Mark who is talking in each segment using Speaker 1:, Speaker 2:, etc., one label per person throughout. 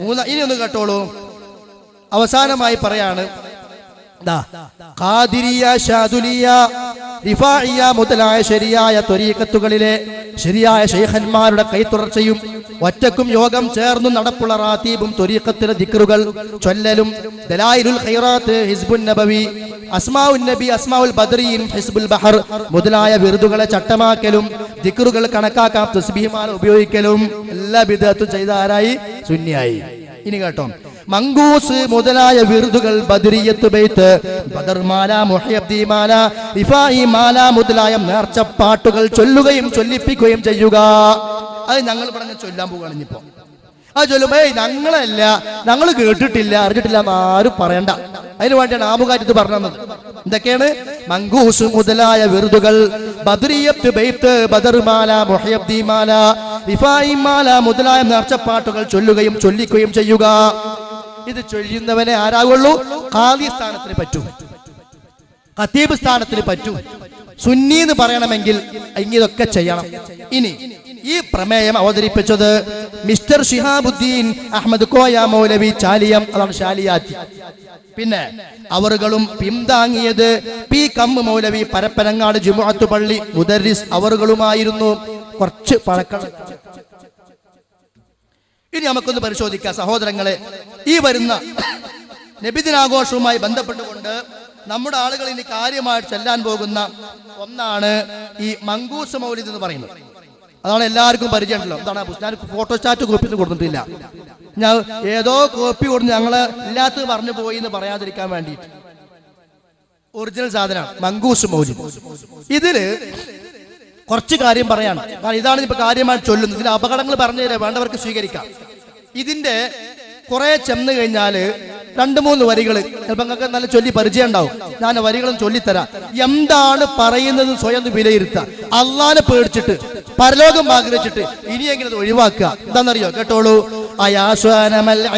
Speaker 1: മൂന്ന് ഇനി ഒന്ന് കേട്ടോളൂ. അവസാനമായി പറയാണ് ഖാദിരിയ ഷാദുലിയ റിഫാഇയ മുതലായ ശരിയായ ത്വരീക്കത്തുകളിലെ ശരിയായ ശൈഖന്മാരുടെ കൈത്തുടർച്ചയും ഒറ്റക്കും യോഗം ചേർന്നും നടപ്പുള്ള റാത്തീബും ത്വരീക്കത്തിലെ ദിക്റുകൾ ചൊല്ലലും ദലായിലുൽ ഖൈറാത്ത് ഹിസ്ബുൻ നബവി അസ്മാഉൻ നബി അസ്മാഉൽ ബദ്രീൻ ഹിസ്ബുൽ ബഹർ മുതലായ വിരുദുകളെ ചട്ടമാക്കലും ദിക്റുകൾ കണക്കാക്കാം തസ്ബീഹ്മാർ ഉപയോഗിക്കലും എല്ലാ വിധത്തും ചെയ്ത ആരായി? സുന്നിയായി. ഇനി കേട്ടോ. മങ്കൂസ് മുതലായ വിരുദുകൾ ബദരിയത്ത് ബൈത്ത് ബദർമാല ഇഫായി മാല മുതലായ നേർച്ചപ്പാട്ടുകൾ ചൊല്ലുകയും ചൊല്ലിപ്പിക്കുകയും ചെയ്യുക. അത് ഞങ്ങൾ പറഞ്ഞ് ചൊല്ലാൻ പോവുകയാണ് ഇനിയിപ്പോ. അത് ചൊല്ലുമ്പോ ഞങ്ങളല്ല. ഞങ്ങൾ കേട്ടിട്ടില്ല. അറിഞ്ഞിട്ടില്ല എന്ന് ആരും പറയണ്ട. അതിനു വേണ്ടിയാണ് ആമുകാറ്റത്ത് പറഞ്ഞത് എന്തൊക്കെയാണ്? മങ്കൂസ് മുതലായ വിരുദുകൾ ബദരിയത്ത് ബൈത്ത് ബദർമാല മുതലായ നേർച്ചപ്പാട്ടുകൾ ചൊല്ലുകയും ചൊല്ലിക്കുകയും ചെയ്യുക. ഇത് ചൊഴിയുന്നവനെ ആരാകുള്ളൂ? കാലി സ്ഥാനത്തിന് പറ്റൂ. ഖത്തീബ് സ്ഥാനത്തിന് പറ്റൂ. സുന്നി എന്ന് പറയണമെങ്കിൽ ഇതൊക്കെ ചെയ്യണം. ഇനി ഈ പ്രമേയം അവതരിപ്പിച്ചത് മിസ്റ്റർ ഷിഹാബുദ്ദീൻ അഹമ്മദ് കോയ മൗലവി ചാലിയം അതാണ് ഷാലിയാത്തി പിന്നെ അവറുകളും പിന്താങ്ങിയത് പി. കമ്മ് മൗലവി പരപ്പനങ്ങാട് ജുമുഅത്ത് പള്ളി മുദരിസ് അവറുകളുമായിരുന്നു. കുറച്ച് പഴക്കം. ഇനി നമുക്കൊന്ന് പരിശോധിക്കാം സഹോദരങ്ങളെ. ഈ വരുന്ന നബിദിനാഘോഷവുമായി ബന്ധപ്പെട്ടുകൊണ്ട് നമ്മുടെ ആളുകൾ ഇനി കാര്യമായിട്ട് ചെല്ലാൻ പോകുന്ന ഒന്നാണ് ഈ മങ്കൂസ് മൗലിദ് എന്ന് പറയുന്നത്. അതാണ് എല്ലാവർക്കും പരിചയമുണ്ടല്ലോ. എന്താണ് ഞാൻ ഫോട്ടോസ്റ്റാറ്റ് കോപ്പി ഒന്നും കൊടുത്തിട്ടില്ല. ഞാൻ ഏതോ കോപ്പി കൊടുത്ത് ഞങ്ങൾ ഇല്ലാത്തത് പറഞ്ഞു പോയി എന്ന് പറയാതിരിക്കാൻ വേണ്ടിയിട്ട്. ഒറിജിനൽ സാധനമാണ് മങ്കൂസ് മൗലിദ്. ഇതിൽ കുറച്ച് കാര്യം പറയാണ്. കാരണം ഇതാണ് ഇപ്പൊ കാര്യമായി ചൊല്ലുന്നത്. ഇതിന്റെ അപകടങ്ങൾ പറഞ്ഞു തരാം. വേണ്ടവർക്ക് സ്വീകരിക്കാം. ഇതിന്റെ കുറെ ചെന്ന് കഴിഞ്ഞാൽ രണ്ട് മൂന്ന് വരികൾ ചിലപ്പോൾ നല്ല ചൊല്ലി പരിചയം ഉണ്ടാവും ഞാൻ വരികളും ചൊല്ലിത്തരാം. എന്താണ് പറയുന്നത് സ്വയം വിലയിരുത്തുക. അള്ളാനെ പേടിച്ചിട്ട് പരലോകം ആഗ്രഹിച്ചിട്ട് ഇനിയെങ്കിലും അത് ഒഴിവാക്കുക. എന്താണെന്നറിയോ? കേട്ടോളൂ. അയാസ്വാനമല്ലോ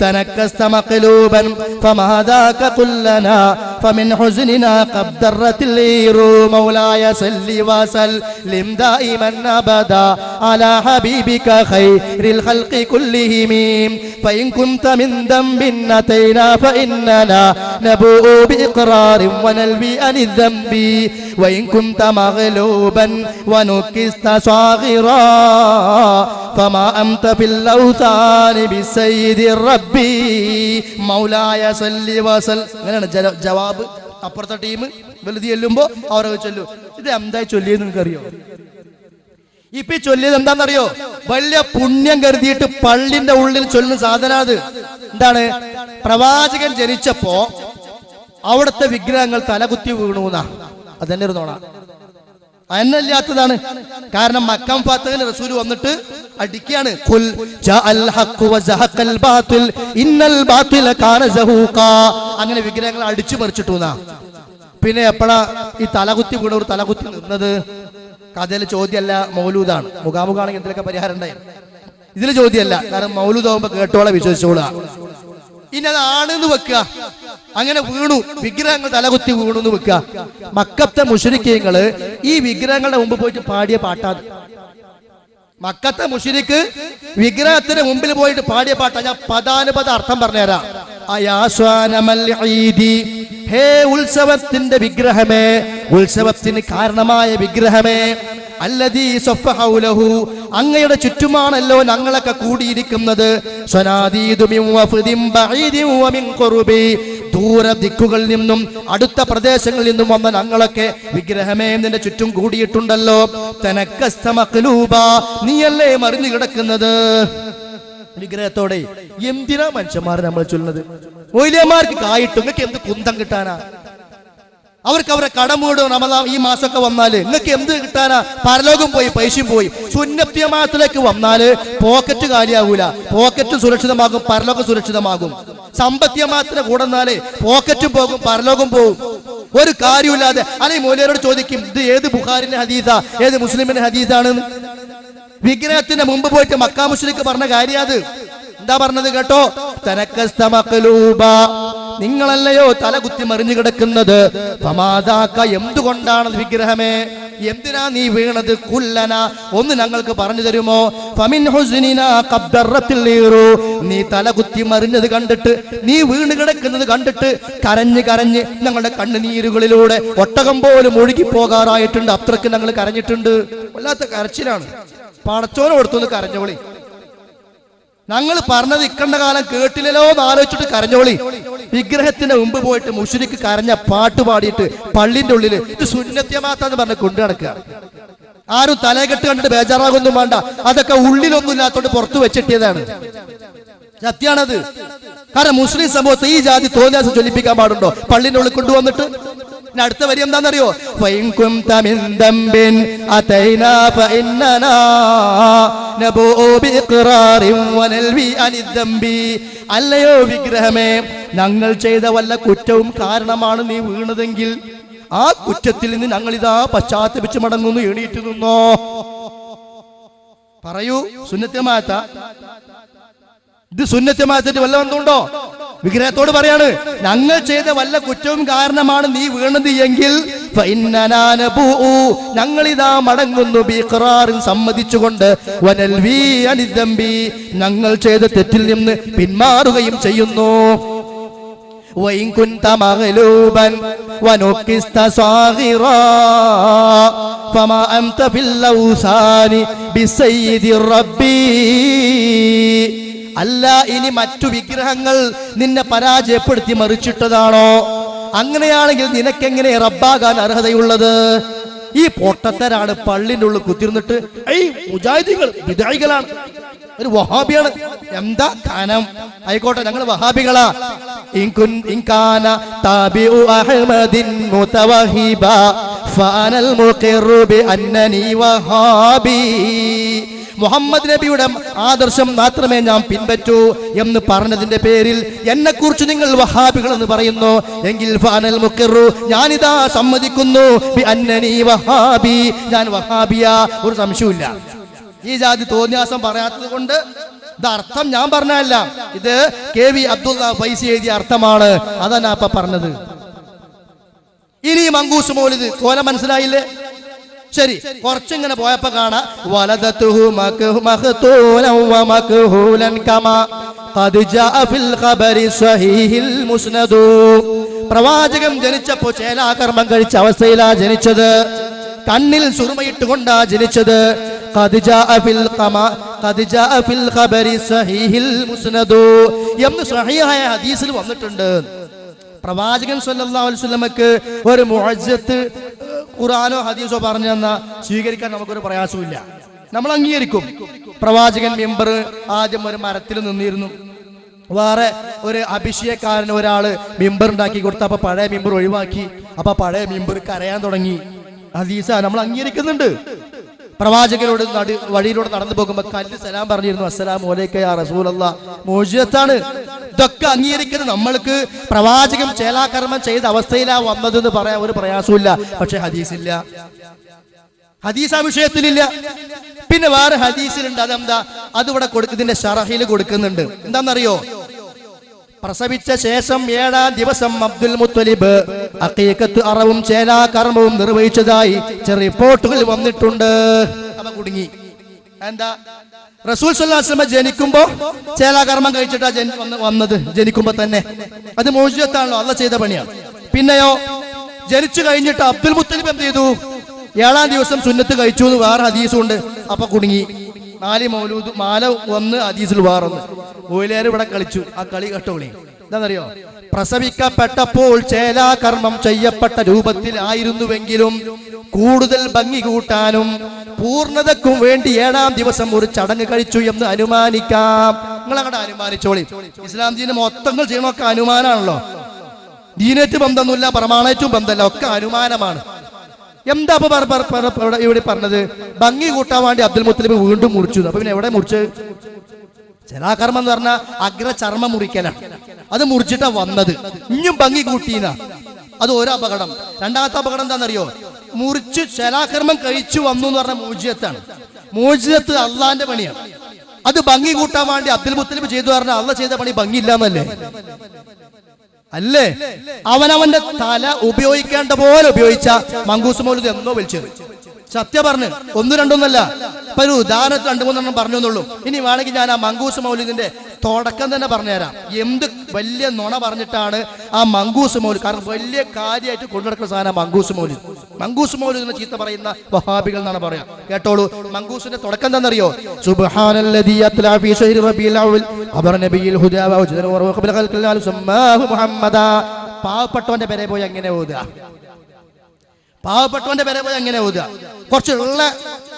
Speaker 1: تنكست مقلوبا فما ذاك قل لنا فمن حزننا قد درت اللير مولاي سل وسلم دائما ابدا على حبيبك خير الخلق كلهم. فإن كنت من ذنب أتينا فإننا نبوء بإقرار ونلوي عن الذنب. وان كنت مغلوبا ونكست صاغرا فما انت في الاوثان بالسيد الرب റബ്ബി മൗലായ സല്ലി വസൽ അങ്ങനെയാണ് ജല- ജവാബ് അപ്പുറത്തെ ടീം വലുതി ചെല്ലുമ്പോ അവരൊക്കെ ചൊല്ലു ഇത് എന്തായി ചൊല്ലിയെന്ന് നിങ്ങൾക്കറിയോ ഇപ്പൊ ഈ ചൊല്ലിയത് എന്താണെന്നറിയോ വലിയ പുണ്യം കരുതിയിട്ട് പള്ളിന്റെ ഉള്ളിൽ ചൊല്ലുന്ന സാധന അത് എന്താണ് പ്രവാചകൻ ജനിച്ചപ്പോ അവിടുത്തെ വിഗ്രഹങ്ങൾ തലകുത്തി വീണു എന്നാ അതന്നെ ഒരു നോണ അന്നല്ലാത്തതാണ്. കാരണം മക്കം ഫാത്തിൽ റസൂൽ വന്നിട്ട് അടിക്കുകയാണ്. ഖുൽ ജഅൽ ഹഖ് ഇന്നൽ ബാതില അങ്ങനെ വിഗ്രഹങ്ങൾ അടിച്ചു മറിച്ചിട്ടുന്നാ പിന്നെ എപ്പോഴാ ഈ തലകുത്തി വീണവർ തലകുത്തി നിന്നത്? കഥയിലെ ചോദ്യമല്ല മൗലൂദാണ്. മുഖാമുഖാണെങ്കിൽ എന്തൊക്കെ പരിഹാരം ഉണ്ടായി. ഇതിൽ ചോദ്യമല്ല കാരണം മൗലൂദാവുമ്പോ കേട്ടോളെ വിശ്വസിച്ചോളാ ഇനി ആണെന്ന് വെക്കുക. അങ്ങനെ വീണു. വിഗ്രഹങ്ങൾ തലകുത്തി വീണു എന്ന് വെക്കുക. മക്കത്തെ മുഷരിക്കങ്ങൾ ഈ വിഗ്രഹങ്ങളുടെ മുമ്പ് പോയിട്ട് പാടിയ പാട്ടാണ്. മക്കത്തെ മുഷിരിക്ക് വിഗ്രഹത്തിന് മുമ്പിൽ പോയിട്ട് പാടിയ പാട്ടാ ഞാൻ പദാനുപത അർത്ഥം പറഞ്ഞുതരാം. ഹേ ഉത്സവത്തിന്റെ വിഗ്രഹമേ ഉത്സവത്തിന് കാരണമായ വിഗ്രഹമേ അങ്ങയുടെ ചുറ്റുമാണല്ലോ ഞങ്ങളൊക്കെ കൂടിയിരിക്കുന്നത്. ദൂര ദിക്കുകളിൽ നിന്നും അടുത്ത പ്രദേശങ്ങളിൽ നിന്നും വന്ന ഞങ്ങളൊക്കെ വിഗ്രഹമേ നിന്റെ ചുറ്റും കൂടിയിട്ടുണ്ടല്ലോ. തനക്കസ്തമക്ലൂബ നീയല്ലേ മറിഞ്ഞു കിടക്കുന്നത്? വിഗ്രഹത്തോടെ എന്തിനാ മനുഷ്യന്മാർ നമ്മൾ ചൊല്ലുന്നത്? മൊയിലിയന്മാർക്ക് കായിട്ടും. എന്ത് കുന്തം കിട്ടാനാ? അവർക്ക് അവരെ കടമൂടും റമദാൻ ഈ മാസമൊക്കെ വന്നാൽ നിങ്ങൾക്ക് എന്ത് കിട്ടാനാ? പരലോകം പോയി പൈസയും പോയി. സുന്നത്യമാസത്തിലേക്ക് വന്നാൽ പോക്കറ്റ് കാലിയാകൂല പോക്കറ്റ് സുരക്ഷിതമാകും പരലോകം സുരക്ഷിതമാകും. സമ്പത്യമാത്തിന് കൂടന്നാൽ പോക്കറ്റും പോകും പരലോകം പോകും ഒരു കാര്യമില്ലാതെ അല്ലെങ്കിൽ മൂലയോട് ചോദിക്കും ഇത് ഏത് ബുഖാരിന്റെ ഹദീസാ? ഏത് മുസ്ലിമിന്റെ ഹദീസാണ് വിഗ്രഹത്തിന്റെ മുമ്പ് പോയിട്ട് മക്കാ മുസ്ലിക്ക് പറഞ്ഞ കാര്യം അത്? എന്താ പറഞ്ഞത് കേട്ടോ? തനക്കസ്തമൂപ നിങ്ങളല്ലയോ തലകുത്തി മറിഞ്ഞു കിടക്കുന്നത്? പമാതാക്ക എന്തുകൊണ്ടാണ് വിഗ്രഹമേ? എന്തിനാ നീ വീണത്? കുല്ലന. ഒന്ന് ഞങ്ങൾക്ക് പറഞ്ഞു തരുമോ? ഫമിൻ. നീ തലകുത്തി മറിഞ്ഞത് കണ്ടിട്ട് നീ വീണ് കിടക്കുന്നത് കണ്ടിട്ട് കരഞ്ഞ് കരഞ്ഞ് ഞങ്ങളുടെ കണ്ണുനീരുകളിലൂടെ ഒട്ടകം പോലും ഒഴുകി പോകാറായിട്ടുണ്ട്. അത്രയ്ക്ക് ഞങ്ങൾ കരഞ്ഞിട്ടുണ്ട്. വല്ലാത്ത കരച്ചിലാണ്. പടച്ചോനെ കൊടുത്തൊന്ന് കരഞ്ഞോളി. ഞങ്ങൾ പറഞ്ഞത് ഇക്കണ്ട കാലം കേട്ടില്ലല്ലോ എന്ന് ആലോചിച്ചിട്ട് കരഞ്ഞോളി. വിഗ്രഹത്തിന്റെ മുമ്പ് പോയിട്ട് മുഷുരിക്ക് കരഞ്ഞ പാട്ട് പാടിയിട്ട് പള്ളിന്റെ ഉള്ളിൽ ഇത് സുന്നത്യമാത്താന്ന് പറഞ്ഞ് കൊണ്ടു നടക്കുക. ആരും തലകെട്ട് കണ്ടിട്ട് ബേജാറാകൊന്നും വേണ്ട. അതൊക്കെ ഉള്ളിലൊന്നും ഇല്ലാത്തോണ്ട് പുറത്തു വെച്ചിട്ടിയതാണ് സത്യാണത്. കാരണം മുസ്ലിം സമൂഹത്തെ ഈ ജാതി തോന്നിയാസം ചൊല്ലിപ്പിക്കാൻ പാടുണ്ടോ? പള്ളിന്റെ ഉള്ളിൽ കൊണ്ടുവന്നിട്ട് അടുത്ത വരി എന്താണെന്നറിയോ? വൈകും തമിന്തമ്പിൻ അതൈനാ ഫഇന്നനാ നബൂഉ അനിദ്ദംബി അല്ലയോ വിഗ്രഹമേ ഞങ്ങൾ ചെയ്ത വല്ല കുറ്റവും കാരണമാണ് നീ വീണതെങ്കിൽ ആ കുറ്റത്തിൽ നിന്ന് ഞങ്ങൾ ഇതാ പശ്ചാത്തപിച്ച് മടങ്ങുന്നു എണീറ്റ് നിന്നോ. പറയൂ സുന്നത്യമാത്ത ഇത് സുന്നത്യമാത്തിട്ട് വല്ല ബന്ധമുണ്ടോ? വിഗ്രഹത്തോട് പറയാണ് ഞങ്ങൾ ചെയ്ത വല്ല കുറ്റവും കാരണമാണ് നീ വീണത് എങ്കിൽ ഫഇന്നനാ നബൂഉ. ഞങ്ങളിതാ മടങ്ങുന്നു ബിഖറാറിൻ സമ്മതിച്ചുകൊണ്ട് വനൽവി അനിദംബി ഞങ്ങൾ ചെയ്ത തെറ്റിൽ നിന്ന് പിന്മാറുകയും ചെയ്യുന്നു وإن كنت مغلوبا ونكست صاغرا فما أنت في اللوثان بسيد ربي അല്ല ഇനി മറ്റു വിഗ്രഹങ്ങൾ നിന്നെ പരാജയപ്പെടുത്തി മറിച്ചിട്ടതാണോ? അങ്ങനെയാണെങ്കിൽ നിനക്കെങ്ങനെ റബ്ബാകാൻ അർഹതയുള്ളത്? ഈ പൊട്ടത്തരാണ് പള്ളിന്റെ ഉള്ളിൽ കുത്തിരുന്നിട്ട് മുജാഹിദികൾ വിദായികളാണ്. ഒരു വഹാബിയാണ്. എന്താ കാനം? ആയിക്കോട്ടെ ഞങ്ങൾ വഹാബികളാ. ഇൻകുൻ ഇൻകാന താബിഉ അഹ്മദിൻ മുതവഹിബ ഫാനൽ മുഖിറു ബി അന്നനി വഹാബി. മുഹമ്മദ് നബിയുടെ ആദർശം മാത്രമേ ഞാൻ പിൻപറ്റൂ എന്ന് പറഞ്ഞതിന്റെ പേരിൽ എന്നെ കുറിച്ച് നിങ്ങൾ വഹാബികൾ എന്ന് പറയുന്നു. എങ്കിൽ ഫാനൽ മുക്കറു ഞാനിതാ സമ്മതിക്കുന്നു. അന്നനി വഹാബി ഞാൻ വഹാബിയ. ഒരു സംശയമില്ല ഈ ജാതി തോന്നിയാസം പറയാത്തത് കൊണ്ട് ഇത് അർത്ഥം ഞാൻ പറഞ്ഞല്ല ഇത് കെ വി അബ്ദുള്ള ഫൈസി എഴുതിയ അർത്ഥമാണ്. അതാ ഞാൻ അപ്പൊ പറഞ്ഞത്. ഇനി മങ്കൂസ് മോലിത് കോല മനസ്സിലായില്ലേ? ശരി കുറച്ചിങ്ങനെ പോയപ്പോ കാണാം പ്രവാചകം പ്രവാചകൻ ജനിച്ചപ്പോ ചേലാകർമ്മം കഴിച്ച അവസ്ഥയിലാ ജനിച്ചത്. കണ്ണിൽ സുറുമയിട്ടുകൊണ്ടാ ജനിച്ചത്. എന്ന് സ്വഹീഹായ ഹദീസിൽ വന്നിട്ടുണ്ട്. പ്രവാചകൻ സല്ലല്ലാഹു അലൈഹി വസല്ലമക്ക് ഒരു മുഅജ്ജത്ത് ഖുർആനോ ഹദീസോ പറഞ്ഞു തന്ന സ്വീകരിക്കാൻ നമുക്കൊരു പ്രയാസമില്ല നമ്മൾ അംഗീകരിക്കും. പ്രവാചകൻ മെമ്പർ ആദ്യം ഒരു മരത്തിൽ നിന്നിരുന്നു. വേറെ ഒരു അഭിഷേകക്കാരൻ ഒരാൾ മെമ്പർ ഉണ്ടാക്കി കൊടുത്ത അപ്പൊ പഴയ മെമ്പർ ഒഴിവാക്കി. അപ്പൊ പഴയ മെമ്പർ കരയാൻ തുടങ്ങി. ഹദീസ നമ്മൾ അംഗീകരിക്കുന്നുണ്ട്. പ്രവാചകരോട് നടു വഴിയിലൂടെ നടന്നു പോകുമ്പോൾ കല്ല് സലാം പറഞ്ഞിരുന്നു അസ്സലാം യാ റസൂലല്ല. മോചിതത്താണ് ഇതൊക്കെ അംഗീകരിക്കുന്നത് നമ്മൾക്ക് പ്രവാചകം ചേലാകർമ്മം ചെയ്ത അവസ്ഥയിലാ വന്നതെന്ന് പറയാൻ ഒരു പ്രയാസമില്ല പക്ഷെ ഹദീസില്ല. ഹദീസ് ആ വിഷയത്തിലില്ല. പിന്നെ വേറെ ഹദീസിലുണ്ട്. അതെന്താ? അതിവിടെ കൊടുക്കുന്നതിന്റെ ഷറഹിൽ കൊടുക്കുന്നുണ്ട്. എന്താണെന്നറിയോ പ്രസവിച്ച ശേഷം ഏഴാം ദിവസം അബ്ദുൽ മുത്തലിബ് അക്കീക്കത്ത് അറവും ചേലാ കർമ്മവും നിർവഹിച്ചതായി ചില റിപ്പോർട്ടുകൾ വന്നിട്ടുണ്ട്. കുടുങ്ങി. എന്താ? റസൂൽ സല്ലാസ്ലമ ജനിക്കുമ്പോ ചേലാകർമ്മം കഴിച്ചിട്ടാ ജനി- വന്നത് ജനിക്കുമ്പോ തന്നെ. അത് മോചിതത്താണല്ലോ അല്ല ചെയ്ത പണിയാണ് പിന്നെയോ ജനിച്ചു കഴിഞ്ഞിട്ട് അബ്ദുൽ മുത്തലിബ് എന്ത് ചെയ്തു? ഏഴാം ദിവസം സുന്നത്ത് കഴിച്ചു എന്ന് വേറെ ഹദീസും ഉണ്ട് അപ്പൊ കുടുങ്ങി. നാല് മൗലൂദ് മാല ഒന്ന് ഹദീസിൽ വേറൊന്ന്. ഓയിലേർ ഇവിടെ കളിച്ചു. ആ കളി കേട്ടോളി. എന്താണെന്നറിയോ പ്രസവിക്കപ്പെട്ടപ്പോൾ ചേലാകർമ്മം ചെയ്യപ്പെട്ട രൂപത്തിലായിരുന്നുവെങ്കിലും കൂടുതൽ ഭംഗി കൂട്ടാനും പൂർണതക്കും വേണ്ടി ഏഴാം ദിവസം ഒരു ചടങ്ങ് കഴിച്ചു എന്ന് അനുമാനിക്കാം. നിങ്ങൾ അങ്ങോട്ട് അനുമാനിച്ചോളി. ഇസ്ലാം ദീന മൊത്തങ്ങൾ ചെയ്യണമൊക്കെ അനുമാനാണല്ലോ. ദീനേറ്റ് ബന്ധമൊന്നുമില്ല പ്രമാണേറ്റും ബന്ധമല്ല ഒക്കെ അനുമാനമാണ്. എന്താ അപ്പൊ ഇവിടെ പറഞ്ഞത്? ഭംഗി കൂട്ടാൻ വേണ്ടി അബ്ദുൽ മുത്തലിബ് വീണ്ടും മുറിച്ചു. അപ്പൊ പിന്നെ എവിടെ മുറിച്ച്? ചെലാകർമ്മം എന്ന് പറഞ്ഞാൽ അഗ്രചർമ്മം മുറിക്കലാണ്. അത് മുറിച്ചിട്ടാ വന്നത്. ഇനിയും ഭംഗി കൂട്ടീന. അത് ഒരു അപകടം. രണ്ടാമത്തെ അപകടം എന്താണെന്നറിയോ? മുറിച്ച് ശലാകർമ്മം കഴിച്ചു വന്നു എന്ന് പറഞ്ഞ മോചിതത്താണ് മോചിതത്ത് അള്ളാന്റെ പണിയാണ് അത് ഭംഗി കൂട്ടാൻ വേണ്ടി അബ്ദുൽ മുത്തലിബ് ചെയ്തു പറഞ്ഞാൽ അള്ള ചെയ്ത പണി ഭംഗി ഇല്ലാന്നല്ലേ അല്ലേ? അവനവന്റെ തല ഉപയോഗിക്കേണ്ട പോലെ ഉപയോഗിച്ച മങ്കൂസ് മൗലൂദ് എന്നോ വിളിച്ചത് സത്യം പറഞ്ഞു ഒന്നും രണ്ടൊന്നല്ല ഇപ്പൊ ഒരു ഉദാഹരണത്തിൽ രണ്ടു മൂന്നെണ്ണം പറഞ്ഞു എന്നുള്ളൂ ഇനി വേണമെങ്കിൽ ഞാൻ ആ മങ്കൂസ് മൗലിദിന്റെ തുടക്കം തന്നെ പറഞ്ഞുതരാം. എന്ത് വലിയ നുണ പറഞ്ഞിട്ടാണ് ആ മങ്കൂസ് മൗലി? കാരണം വലിയ കാര്യമായിട്ട് കൊണ്ടുനടക്കുന്ന സാധനം മങ്കൂസ് മൗലി. മങ്കൂസ് മൗലി എന്ന ചീത്ത പറയുന്ന വഹാബികൾ എന്നാണ് പറയാ കേട്ടോളൂ. മങ്കൂസിന്റെ തുടക്കം എന്താണെന്നറിയോ? സുബ്ഹാനല്ലദീ ഫീ റബീൽ നബിയിൽ മുഹമ്മദാ. പാവപ്പെട്ടവന്റെ പേരെ പോയി അങ്ങനെ ഓതുക? പാവപ്പെട്ടവന്റെ പേരെ പോയി അങ്ങനെ ഓതുക? കുറച്ചുള്ള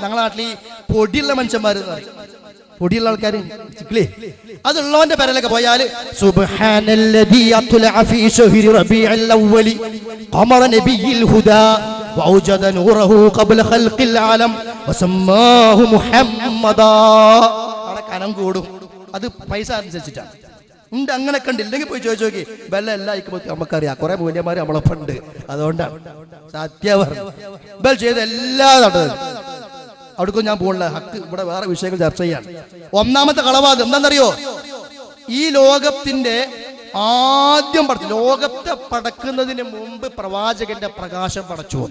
Speaker 1: ഞങ്ങളുടെ നാട്ടിൽ ഈ പൊടിയുള്ള മനുഷ്യന്മാർ പൊടിയുള്ള ആൾക്കാർ ചിക്കിളി അതുള്ളവന്റെ പേരിലൊക്കെ പോയാല് സുബ്ഹാനല്ലദീ അത്ലഅ ഫീ ശഹ്രി റബീഉൽ അവ്വലി ഖമറ നബിയിൽ ഹുദാ وأوجد نوره قبل خلق العالم وسماه محمدا അവിടെ കനം കൂടും അത് പൈസ അനുസരിച്ചിട്ടാണ് ഉണ്ട് അങ്ങനെ കണ്ടില്ലെങ്കിൽ പോയി ചോദിച്ചു നോക്കി ബെല്ല എല്ലാം അയക്കുമ്പോൾ നമുക്കറിയാം കുറെ മൂല്യന്മാർ നമ്മളൊപ്പം ഉണ്ട് അതുകൊണ്ടാണ് സത്യം പറഞ്ഞു ബെൽ ചെയ്ത് എല്ലാ നടന്നത് അവിടേക്കും ഞാൻ പോകണില്ല ഹക്ക് ഇവിടെ വേറെ വിഷയങ്ങൾ ചർച്ച ചെയ്യാൻ ഒന്നാമത്തെ കളവാദം എന്താണെന്നറിയോ? ഈ ലോകത്തിന്റെ ആദ്യം പടച്ചു ലോകത്തെ പടക്കുന്നതിന് മുമ്പ് പ്രവാചകന്റെ പ്രകാശം പടച്ചു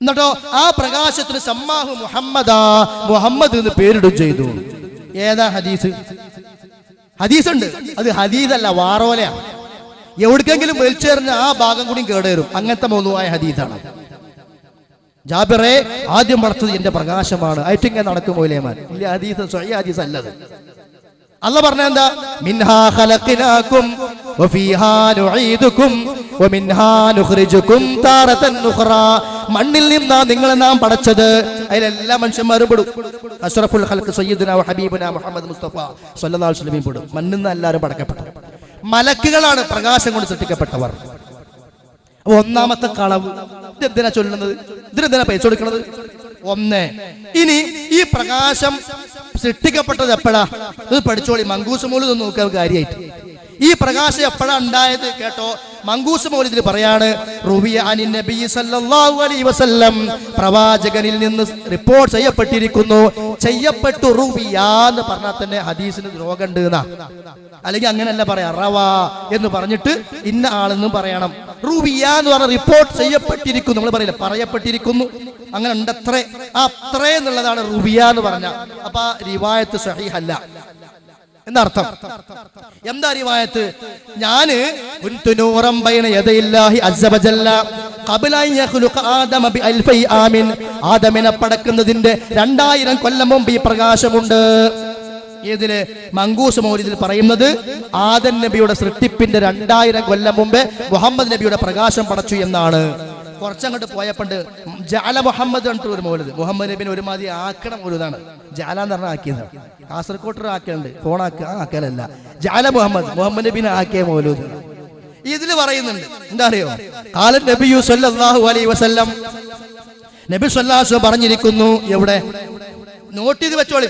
Speaker 1: എന്നിട്ടോ ആ പ്രകാശത്തിന് സമ്മാഹു മുഹമ്മദാ മുഹമ്മദ് എന്ന് പേരിടും ചെയ്തു. ഏതാ ഹദീസ്? ഹദീസ് ഉണ്ട് അത് ഹദീസല്ല വാറോലയാണ്. എവിടേക്കെങ്കിലും വലിച്ചേറിഞ്ഞ ആ ഭാഗം കൂടി കേടേറും അങ്ങനത്തെ മൗതുവായ ഹദീസാണ് ജാബിറെ ആദ്യം മറച്ചത് എന്റെ പ്രകാശമാണ്. ഐറ്റിങ്ങ നടക്കും ഇല്ല ഹദീസ് സ്വയ ഹദീസ് അല്ലത്. അല്ല പറഞ്ഞ എന്താ? മിൻഹാ ഖലഖനാകും വഫീഹാ നുഈദുകും വമിൻഹാ നുഖ്രിജുകും താറതൻ നുഖ്റാ. മണ്ണിൽ നിന്നാ നിങ്ങളെ നാം പടച്ചത്. അതിലെല്ലാ മനുഷ്യന്മാരും പെടും. അഷ്റഫുൽ ഖൽഖ് സയ്യിദുന ഹബീബുന മുഹമ്മദ് മുസ്തഫ സല്ലല്ലാഹു അലൈഹി വസല്ലം പെടും. മണ്ണിൽ നിന്ന് എല്ലാവരും പടക്കപ്പെട്ടു. മലക്കുകളാണ് പ്രകാശം കൊണ്ട് സൃഷ്ടിക്കപ്പെട്ടവർ. ഒന്നാമത്തെ കളവ്. ഇതെന്തിനാ ചൊല്ലുന്നത്? ഇതിനെന്തിനാ പൈസ കൊടുക്കുന്നത് ഒന്ന്. ഇനി ഈ പ്രകാശം സൃഷ്ടിക്കപ്പെട്ടത് എപ്പോഴാ? ഇത് പഠിച്ചോളി. മങ്കൂസ് മൂലം നോക്കുക കാര്യമായിട്ട്. ഈ പ്രകാശം എപ്പോഴാണ് ഉണ്ടായത് കേട്ടോ? മങ്കൂസ് മൗലിദിൽ പറയാണ് സല്ലല്ലാഹു അലൈഹി വസല്ലം പ്രവാചകനിൽ നിന്ന് റിപ്പോർട്ട് ചെയ്യപ്പെട്ടിരിക്കുന്നു. ചെയ്യപ്പെട്ടു റുബിയ എന്ന് പറഞ്ഞാൽ തന്നെ ഹദീസിന് രോഗമുണ്ട് എന്നാ. അല്ലെങ്കിൽ അങ്ങനെയല്ല പറയാ റവാ എന്ന് പറഞ്ഞിട്ട് ഇന്ന ആളെന്നും പറയണം. റുബിയ എന്ന് പറഞ്ഞ റിപ്പോർട്ട് ചെയ്യപ്പെട്ടിരിക്കുന്നു. നമ്മൾ പറയില്ല പറയപ്പെട്ടിരിക്കുന്നു. അങ്ങനെ ഉണ്ട് അത്രേ ആ അത്രേ എന്നുള്ളതാണ് റുബിയ എന്ന് പറഞ്ഞ. അപ്പൊ റിവായത്ത് സഹീഹല്ല. എന്നർത്ഥം. എന്താ റിവായത്ത്? ഞാൻ ആദമിനെ പടക്കുന്നതിന്റെ രണ്ടായിരം കൊല്ലം മുമ്പ് ഈ പ്രകാശമുണ്ട്. ഏതിൽ? മങ്കൂസ് മൗലിദിൽ പറയുന്നത് ആദൻ നബിയുടെ സൃഷ്ടിപ്പിന്റെ രണ്ടായിരം കൊല്ലം മുമ്പേ മുഹമ്മദ് നബിയുടെ പ്രകാശം പടച്ചു എന്നാണ്. കുറച്ചങ്ങോട്ട് പോയപ്പണ്ട് ജാല മുഹമ്മദ് എന്നിട്ട് ഒരു മോലത്. മുഹമ്മദ് നബിനെ ഒരുമാതിരി ആക്കണ മൗലിദാണ് ജാല എന്ന് പറഞ്ഞാൽ ആക്കിയതാണ്. കാസർകോട്ടർ ആക്കലുണ്ട്. ഫോൺ ആക്കുക ആക്കലല്ല. ജാല മുഹമ്മദ്. മുഹമ്മദ് നബിനെ ആക്കിയ മൗലൂദ്. ഇതിൽ പറയുന്നുണ്ട്. എന്താ അറിയോ കാലൻ നബി സല്ലല്ലാഹു അലൈഹി വസല്ലം. നബി സല്ലാസ് പറഞ്ഞിരിക്കുന്നു. എവിടെ? നോട്ട് ചെയ്ത് വെച്ചോളി.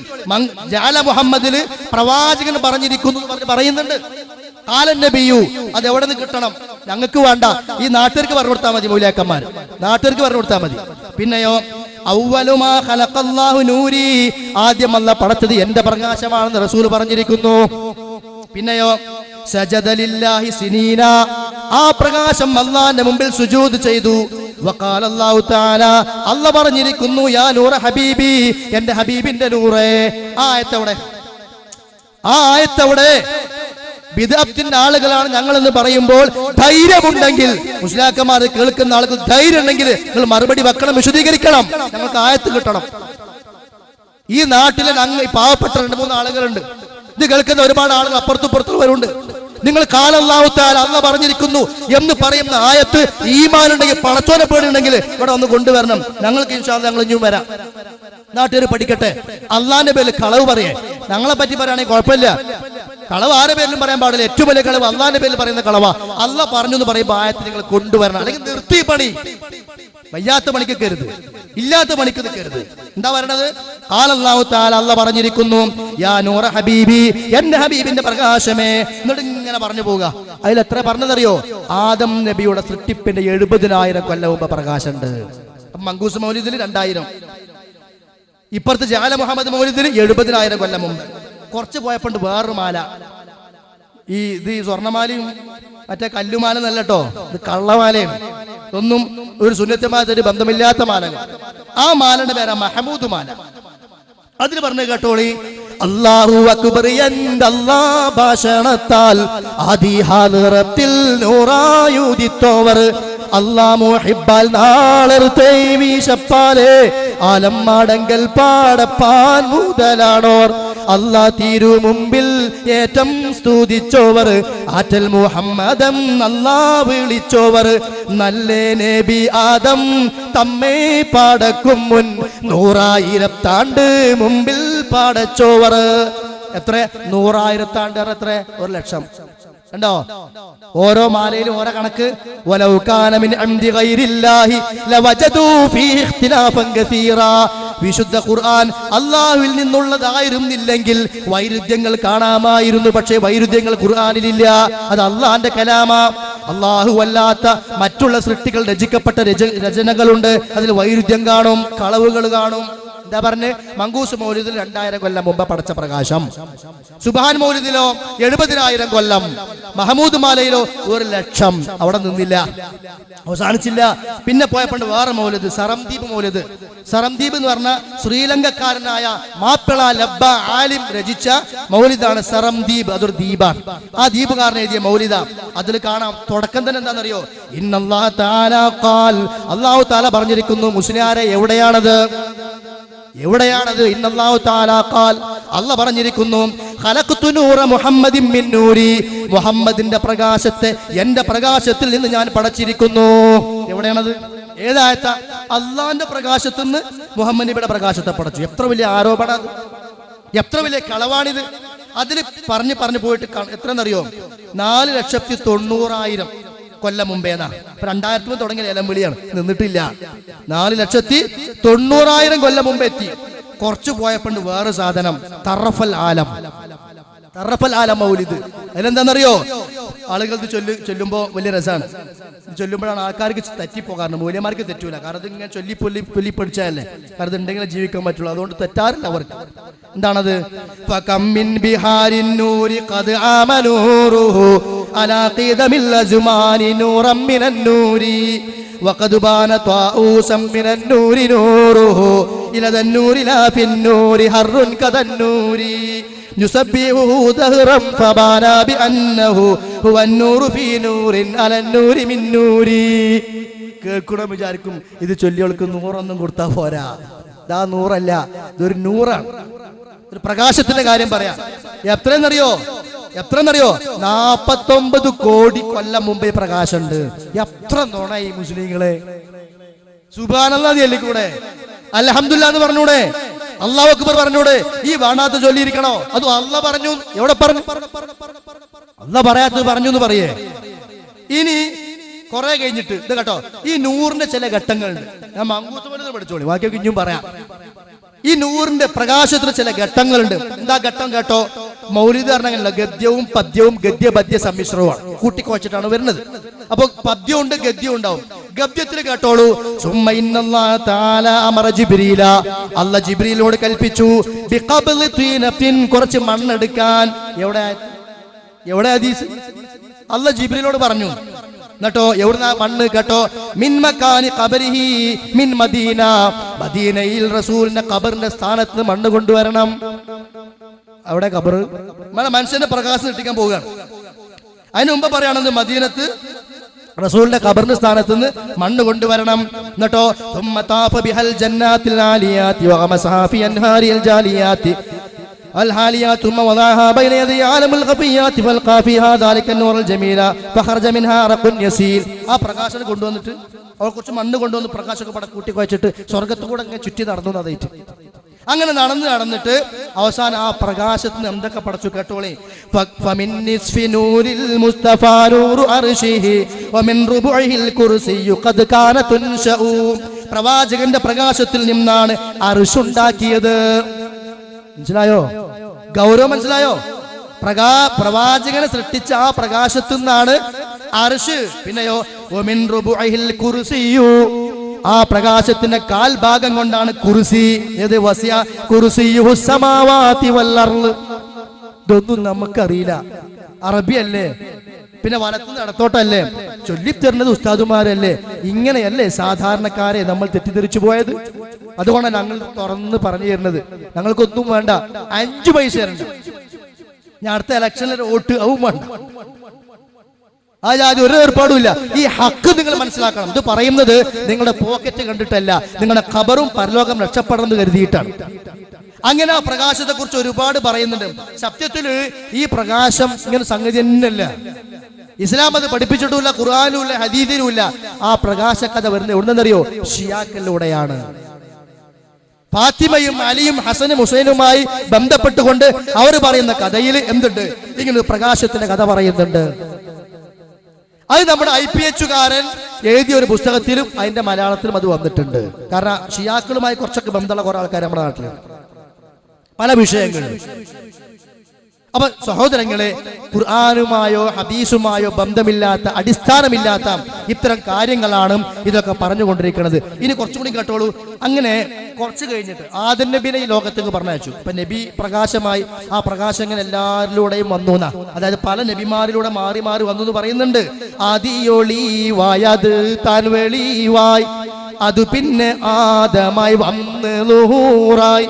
Speaker 1: ജാല മുഹമ്മദിൽ പ്രവാചകൻ പറഞ്ഞിരിക്കുന്നു പറയുന്നുണ്ട്. കാലൻ നബിയു അത് എവിടെ നിന്ന് കിട്ടണം? ഞങ്ങൾക്ക് വേണ്ട. ഈ നാട്ടുകാർക്ക് പറഞ്ഞു കൊടുത്താൽ മതി മൂലാക്കന്മാർ നാട്ടുകാർക്ക് പറഞ്ഞു കൊടുത്താൽ മതി. പിന്നെയോ നൂരി. ആദ്യം അല്ല പടച്ചത് എന്റെ പ്രകാശമാണെന്ന് റസൂൽ പറഞ്ഞിരിക്കുന്നു. പിന്നെയോ സജദലില്ലാഹി സിനീന. ആ പ്രകാശം അള്ളാന്റെ മുമ്പിൽ സുജൂദ് ചെയ്തു. വഖാല അല്ലാഹു തആല അല്ല പറഞ്ഞിരിക്കുന്നു യാ നൂറ ഹബീബി എന്റെ ഹബീബിന്റെ നൂറേ. ആ ആയത്തവിടെ ആ ആയത്തവിടെ ബിദഅത്തിന്റെ ആളുകളാണ് ഞങ്ങൾ എന്ന് പറയുമ്പോൾ ധൈര്യമുണ്ടെങ്കിൽ മുസ്ലാക്കന്മാർ കേൾക്കുന്ന ആൾക്ക് ധൈര്യം ഉണ്ടെങ്കിൽ നിങ്ങൾ മറുപടി വെക്കണം വിശദീകരിക്കണം. ഞങ്ങൾക്ക് ആയത്ത് കിട്ടണം. ഈ നാട്ടിലെ ഞങ്ങൾ പാവപ്പെട്ട രണ്ട് മൂന്ന് ആളുകളുണ്ട്. ഇത് കേൾക്കുന്ന ഒരുപാട് ആളുകൾ അപ്പുറത്തും പുറത്തുള്ളവരുണ്ട് നിങ്ങൾ കാലല്ലാവത്താൽ അല്ല പറഞ്ഞിരിക്കുന്നു എന്ന് പറയുന്ന ആയത്ത് ഈമാനുണ്ടെങ്കിൽ പണച്ചോനെ പേടിയുണ്ടെങ്കിൽ ഇവിടെ ഒന്ന് കൊണ്ടുവരണം. ഞങ്ങൾക്ക് ഇൻഷാ ഞങ്ങൾ ഇനിയും വരാം. നാട്ടുകാർ പഠിക്കട്ടെ. അള്ളാന്റെ പേരിൽ കളവ് പറയേ. ഞങ്ങളെ പറ്റി പറയുകയാണെങ്കിൽ കുഴപ്പമില്ല. കളവ് ആരെ പേരിലും പറയാൻ പാടില്ല. ഏറ്റവും വലിയ കളവ് അള്ളാന്റെ പേരിൽ പറയുന്ന കളവാ. അല്ല പറഞ്ഞു എന്ന് പറയുമ്പോൾ ആയത്ത് നിങ്ങൾ കൊണ്ടുവരണം. അല്ലെങ്കിൽ നിർത്തി പണി. വയ്യാത്ത പണിക്ക് കരുത് ഇല്ലാത്ത പണിക്ക് നിൽക്കരുത് എന്താ പറയണത്? കാലല്ലാഹു താല അല്ല പറഞ്ഞിരിക്കുന്നു യാ നൂറ ഹബീബി എന്റെ ഹബീബിന്റെ പ്രകാശമേ. എന്നിട്ട് ഇങ്ങനെ പറഞ്ഞു പോവുക. അതിൽ എത്ര പറഞ്ഞതറിയോ? ആദം നബിയുടെ സൃഷ്ടിപ്പിന്റെ എഴുപതിനായിരം കൊല്ലം മുമ്പ് പ്രകാശമുണ്ട്. മങ്കൂസ് മൗലിദിന് രണ്ടായിരം. ഇപ്പുറത്ത് ജാല മുഹമ്മദ് മൗലിദിന് എഴുപതിനായിരം കൊല്ലം മുമ്പ്. കുറച്ച് പോയപ്പോണ്ട് വേറൊരു മാല. ഈ ഇത് ഈ സ്വർണമാലയും മറ്റേ കല്ലുമാല എന്നല്ല കേട്ടോ? ഇത് കള്ളമാലയാണ്. ഒന്നും ഒരു സുന്നത്തമായിട്ട് ബന്ധമില്ലാത്ത മാലകൾ ആ മാലയുടെ പേരാ മഹമൂദ് മാല അതിൽ പറഞ്ഞു കേട്ടോളി അള്ളാഹു അക്ബർ എന്തല്ലാ ഭാഷണത്താൽ ഭാഷണത്താൽ നിറത്തിൽ നൂറായുദിത്തോവർ അല്ലാ നാളർ വീശപ്പാലേ ആലമ്മാടങ്കൽ പാടപ്പാൻ മുതലാണോർ. അല്ലാ തീരു മുമ്പിൽ ഏറ്റം സ്തുതിച്ചോവർ. ആറ്റൽ മുഹമ്മദം അല്ലാ വിളിച്ചോവർ. നല്ല നബി ആദം തമ്മേ പാടക്കും മുൻ. നൂറായിരത്താണ്ട് മുമ്പിൽ പാടച്ചോവർ. എത്ര? നൂറായിരത്താണ്ട് എത്ര? ഒരു ലക്ഷം. കണ്ടോ? ഓരോ മാലയിലും ഓരോ കണക്ക്. വിശുദ്ധ ഖുർആൻ അള്ളാഹുവിൽ നിന്നുള്ളതായിരുന്നില്ലെങ്കിൽ വൈരുദ്ധ്യങ്ങൾ കാണാമായിരുന്നു. പക്ഷേ വൈരുദ്ധ്യങ്ങൾ ഖുർആാനിലില്ല. അത് അള്ളാഹിന്റെ കലാമ. അള്ളാഹു അല്ലാത്ത മറ്റുള്ള സൃഷ്ടികൾ രചിക്കപ്പെട്ട രച രചനകളുണ്ട്. അതിൽ വൈരുദ്ധ്യം കാണും കളവുകൾ കാണും. എന്താ പറഞ്ഞ് മങ്കൂസ് മൗലിദിൽ രണ്ടായിരം കൊല്ലം മുമ്പ് പടച്ച പ്രകാശം. സുബാൻ മൗലിദിലോ എഴുപതിനായിരം കൊല്ലം. മഹമൂദ് മാലയിലോ ഒരു ലക്ഷം. അവിടെ നിന്നില്ല. അവസാനിച്ചില്ല. പിന്നെ പോയപ്പോൾ വേറെ മൗലിദ് സറംദീപ് മൗലിദ്. സറംദീപ് എന്ന് പറഞ്ഞ ശ്രീലങ്കക്കാരനായ മാപ്പിള ലബ്ബ ആലിം രചിച്ച മൗലിദാണ് സറംദീപ് അതൊരു ദ്വീപാണ് ആ ദ്വീപുകാരൻ എഴുതിയ മൗലിദ. അതിൽ കാണാം തുടക്കം തന്നെ എന്താണെന്നറിയോ? ഇന്നല്ലാ തആല ഖാൽ. അല്ലാഹു തആല പറഞ്ഞിരിക്കുന്നു മുസ്ലിയാരെ എവിടെയാണത്? എവിടെയാണത്? ഇന്നല്ലാഹു അല്ല പറഞ്ഞിരിക്കുന്നു മുഹമ്മദിന്റെ പ്രകാശത്തെ എന്റെ പ്രകാശത്തിൽ നിന്ന് ഞാൻ പടച്ചിരിക്കുന്നു. എവിടെയാണത്? ഏതായത്ത? അള്ളാന്റെ പ്രകാശത്തിൽ നിന്ന് മുഹമ്മദ് നബിയുടെ പ്രകാശത്തെ പടച്ചു. എത്ര വലിയ ആരോപണ എത്ര വലിയ കളവാണിത്. അതിൽ പറഞ്ഞു പറഞ്ഞു പോയിട്ട് എത്ര എത്രയെന്നറിയോ? നാല് ലക്ഷത്തി തൊണ്ണൂറായിരം കൊല്ലം മുമ്പേന്നാ ഇപ്പൊ രണ്ടായിരത്തി തുടങ്ങിയ ലേലം വിളിയാണ്. നിന്നിട്ടില്ല. നാല് ലക്ഷത്തി തൊണ്ണൂറായിരം കൊല്ലം മുമ്പ് എത്തി. കുറച്ചു പോയപ്പോണ്ട് വേറെ സാധനം. തറഫൽ ആലം. തറഫൽ ആലം മൗലിദ് അതിലെന്താണെന്നറിയോ ആളുകൾ ഇത് ചൊല്ലു ചൊല്ലുമ്പോൾ വലിയ രസമാണ് ഇത് ചൊല്ലുമ്പോഴാണ് ആൾക്കാർക്ക് തെറ്റിപ്പോകാറുണ്ട് മൂല്യന്മാർക്ക് തെറ്റൂല കാരണം ഇത് ഇങ്ങനെ ചൊല്ലി പൊല്ലി പൊല്ലി പഠിച്ചതല്ലേ കാരണം ഇത് ഉണ്ടെങ്കിലേ ജീവിക്കാൻ പറ്റുള്ളൂ അതുകൊണ്ട് തെറ്റാറില്ല അവർക്ക് എന്താണത് ഫകമ്മിൻ ബിഹാരിൻ നൂരി ഖദ് ആമനൂറുഹു അലാ ഖിദമിൽ അസ്മാനി നൂറം മിനൻ നൂരി وقد بان طاؤوسا من النور نوره إلى ذا النور لا في النور حر كذا النور يسبحه دهرا فبانا بأنه هو النور في نور على النور من نور കേൾക്കണം വിചാരിക്കും ഇത് ചൊല്ലികൾക്ക് നൂറൊന്നും കൊടുത്താൽ പോരാ ഇതാ നൂറല്ല ഇതൊരു നൂറാണ് ഒരു പ്രകാശത്തിന്റെ കാര്യം പറയാം എത്രയെന്നറിയോ എത്രയെന്നറിയോ നാപ്പത്തൊമ്പത് കോടി കൊല്ലം മുമ്പേ പ്രകാശമുണ്ട് എത്ര നുണ ഈ മുസ്ലിങ്ങളെ സുബാനല്ലാതെ അല്ലിക്കൂടെ അൽഹംദുലില്ല എന്ന് പറഞ്ഞൂടെ അള്ളാഹു അക്ബർ പറഞ്ഞൂടെ ഈ വേണാത്ത ചൊല്ലിയിരിക്കണോ? അതും അല്ല പറഞ്ഞു. എവിടെ പറഞ്ഞു? അല്ല പറയാത്തത് പറഞ്ഞു എന്ന് പറയേ. ഇനി കുറെ കഴിഞ്ഞിട്ട് ഇത് കേട്ടോ ഈ നൂറിന്റെ ചില ഘട്ടങ്ങളുണ്ട് ഞാൻ പോലെ പഠിച്ചോളി ബാക്കിയൊക്കെ ഇനിയും പറയാം. ഈ നൂറിന്റെ പ്രകാശത്തിന് ചില ഘട്ടങ്ങളുണ്ട്. എന്താ ഘട്ടം കേട്ടോ? മൗലിക കാരണങ്ങളില്ല ഗദ്യവും പദ്യവും ഗദ്യ പദ്യ സമ്മിശ്രവുമാണ്. കൂട്ടിക്കുവച്ചിട്ടാണ് വരുന്നത്. അപ്പൊ പദ്യമുണ്ട് ഗദ്യം ഉണ്ടാവും. ഗദ്യത്തിൽ കേട്ടോളൂ. സുമ്മ തആല അമറ ജിബ്രീല. അല്ല ജിബ്രീലിനോട് കൽപ്പിച്ചു ബിഖബ്ലി കുറച്ച് മണ്ണെടുക്കാൻ. എവിടെ? എവിടെ ഹദീസ്? അല്ല ജിബ്രീലിനോട് പറഞ്ഞു. എന്നിട്ടോ എവിടുന്ന മണ്ണ് കേട്ടോ? മിൻ മക്കാനി ഖബരിഹി മിൻ മദീന. മദീനയിൽ റസൂലിന്റെ ഖബറിന്റെ സ്ഥാനത്ത് മണ്ണ് കൊണ്ടുവരണം. അവിടെ നമ്മുടെ മനുഷ്യന്റെ പ്രകാശം ഇട്ടിക്കാൻ പോവുകയാണ്. അതിനുമുമ്പ് പറയുകയാണെന്ന് മദീനത്ത് റസൂലിന്റെ ഖബറിന്റെ സ്ഥാനത്ത് നിന്ന് മണ്ണ് കൊണ്ടുവരണം എന്നിട്ടോ ثم طاف بها الجنات العاليات وغمسها في انهار الجاليات الحاليات ثم وضعها بين يدي عالم الخفيات فالقى فيها ذلك النور الجميل فخرج منها رق يسيل ആ പ്രകാശം കൊണ്ടുവന്നിട്ട് അവൾ കുറച്ച് മണ്ണ് കൊണ്ടുവന്ന് പ്രകാശമൊക്കെ പട കൂട്ടി കുഴച്ചിട്ട് സ്വർഗത്തു കൂടെ ഇങ്ങനെ ചുറ്റി നടന്നു അതായിട്ട് അങ്ങനെ നടന്ന് നടന്നിട്ട് അവസാനം ആ പ്രകാശത്തിന് എന്തൊക്കെ പടച്ചു കേട്ടോളെ? പ്രവാചകന്റെ പ്രകാശത്തിൽ നിന്നാണ് അറിശുണ്ടാക്കിയത് മനസ്സിലായോ? ഗൗരവം മനസ്സിലായോ? പ്രകാ പ്രവാചകനെ സൃഷ്ടിച്ച ആ പ്രകാശത്തു നിന്നാണ് അർഷ് പിന്നെയോ ഒമിൻ റുബുഇഹിൽ കുർസിയു. ആ പ്രകാശത്തിന്റെ കാൽഭാഗം കൊണ്ടാണ് കുറുസി. ഏത് വസിയ? കുർസിയുഹു സമാവാതി വൽ അർൾ ഇതൊന്നും നമുക്കറിയില്ല. അറബി അല്ലേ പിന്നെ വലത്തുനിന്ന് നടത്തോട്ടല്ലേ ചൊല്ലിത്തരുന്നത് ഉസ്താദുമാരല്ലേ? ഇങ്ങനെയല്ലേ സാധാരണക്കാരെ നമ്മൾ തെറ്റിദ്ധരിച്ചു പോയത്? അതുകൊണ്ടാണ് ഞങ്ങൾ തുറന്ന് പറഞ്ഞു തരുന്നത്. ഞങ്ങൾക്കൊന്നും വേണ്ട. അഞ്ചു പൈസ തരണ്ട. ഞാൻ അടുത്ത ഇലക്ഷനിൽ വോട്ട് അവും വേണ്ട. ജാതി ഒരു ഏർപ്പാടുമില്ല. ഈ ഹക്ക് നിങ്ങൾ മനസ്സിലാക്കണം. ഇത് പറയുന്നത് നിങ്ങളുടെ പോക്കറ്റ് കണ്ടിട്ടല്ല. നിങ്ങളുടെ ഖബറും പരലോകം രക്ഷപ്പെടണം എന്ന് കരുതിയിട്ടാണ്. അങ്ങനെ ആ പ്രകാശത്തെ കുറിച്ച് ഒരുപാട് പറയുന്നുണ്ട്. സത്യത്തിൽ ഈ പ്രകാശം ഇങ്ങനെ സംഗതി തന്നെയല്ല. ഇസ്ലാം അത് പഠിപ്പിച്ചിട്ടുമില്ല ഖുർആാനും ഇല്ല ഹദീദിനും ഇല്ല ആ പ്രകാശ കഥ വരുന്നത് എവിടുന്നറിയോ ഷിയാക്കളിലൂടെയാണ്. ഫാത്തിമയും അലിയും ഹസനും ഹുസൈനുമായി ബന്ധപ്പെട്ടുകൊണ്ട് അവർ പറയുന്ന കഥയിൽ എന്തുണ്ട്? ഇങ്ങനെ പ്രകാശത്തിന്റെ കഥ പറയുന്നുണ്ട്. അത് നമ്മുടെ ഐ പി എച്ചുകാരൻ എഴുതിയ ഒരു പുസ്തകത്തിലും അതിന്റെ മലയാളത്തിലും അത് വന്നിട്ടുണ്ട്. കാരണം ഷിയാക്കളുമായി കുറച്ചൊക്കെ ബന്ധമുള്ള കുറെ ആൾക്കാർ നമ്മുടെ നാട്ടിലുണ്ട്. പല വിഷയങ്ങളിലും. അപ്പൊ സഹോദരങ്ങളെ ഖുർആാനുമായോ ഹദീസുമായോ ബന്ധമില്ലാത്ത അടിസ്ഥാനമില്ലാത്ത ഇത്തരം കാര്യങ്ങളാണ് ഇതൊക്കെ പറഞ്ഞുകൊണ്ടിരിക്കുന്നത്. ഇനി കുറച്ചുകൂടി കേട്ടോളൂ. അങ്ങനെ കുറച്ച് കഴിഞ്ഞിട്ട് ആദ്യ നബിനെ ഈ ലോകത്തേക്ക് പറഞ്ഞയച്ചു. ഇപ്പൊ നബി പ്രകാശമായി ആ പ്രകാശം എല്ലാവരിലൂടെയും വന്നു എന്നാ. അതായത് പല നബിമാരിലൂടെ മാറി മാറി വന്നു എന്ന് പറയുന്നുണ്ട്. ആദിയൊളിവായത് താൻ വെളിവായി അത് പിന്നെ ആദമായി വന്ന് നൂറായി.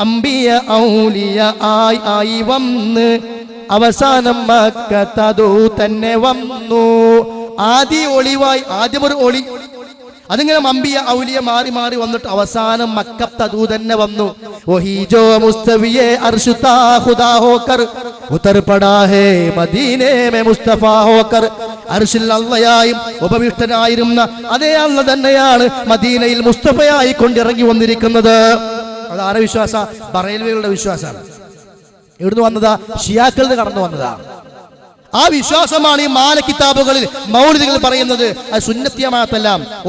Speaker 1: അമ്പിയ ഔലിയ ആയി ആയി വന്ന് അവസാനം മക്കത്തതു തന്നെ വന്നു. ആദ്യ ഒളിവായി ആദ്യം ഒരു ഒളി. അതിങ്ങനെ മമ്പിയ ഔലിയ മാറി മാറി വന്നിട്ട് അവസാനം മക്കത്തതു തന്നെ വന്നു. വഹി ജോ മുസ്തവിയെ അർഷുതാ ഖുദാ ഹോക്കർ ഉത്തർ മദീനേ മേ മുസ്തഫ ഹോക്കർ. അർഷിൽ അള്ളയായും ഉപവിഷ്ടനായിരുന്ന അതേ അള്ള തന്നെയാണ് മദീനയിൽ മുസ്തഫയായി കൊണ്ടിറങ്ങി വന്നിരിക്കുന്നത്. അത് ആരെ വിശ്വാസ? ബറേൽവികളുടെ വിശ്വാസമാണ് എവിടുന്ന് വന്നതാ ഷിയാക്കളിൽ നിന്ന് കടന്നു വന്നതാ. ആ വിശ്വാസമാണ് ഈ മാല കിതാബുകളിൽ മൗലികൾ പറയുന്നത്. അത് സുന്നത്ത്